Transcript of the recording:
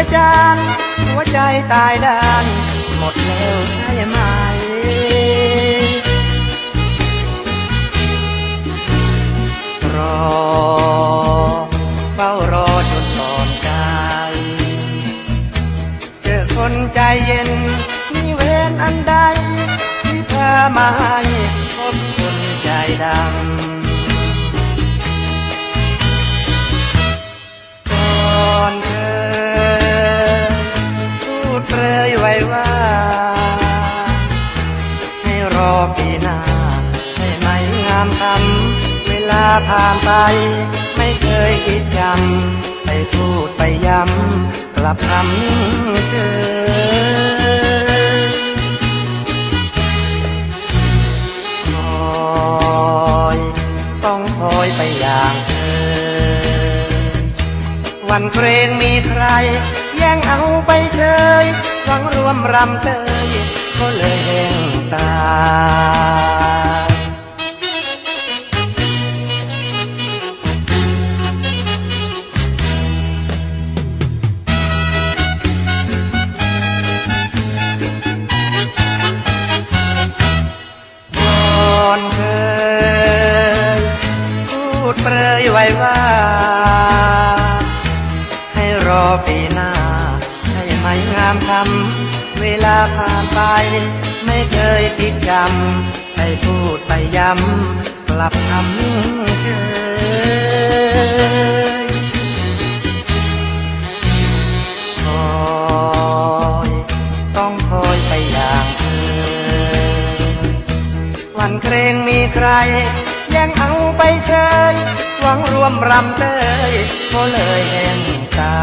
หัวใจตายด้าน หมดแล้วใช่ไหม รอ เฝ้ารอจนตอนกายเจอคนใจเย็นมีเวรอันใดที่เธอมาให้พบคนใจดำ อปีหน้าใช่ไหมงามคำเวลาผ่านไป ไม่เคยคิดจำไปพูดไปย้ำกลับคำเชยคอยต้องคอยไปอย่างเธอ วันเพลงมีใคร แย่งเอาไปเชยหวังรวมรำเตยก็เลยแห้งตายก่ อนเคยพูดเปรยไว้ว่า ให้รอปีหน้าใช่ไหมงามคำ เวลาผ่านไป ไม่เคยคิดจำไปพูดไปย้ำกลับคำเชยคอยต้องคอยไปอย่างเธอวันเพลงมีใครยังเอาไปเชยหวังรวมรำเตยก็เลยแห้งตา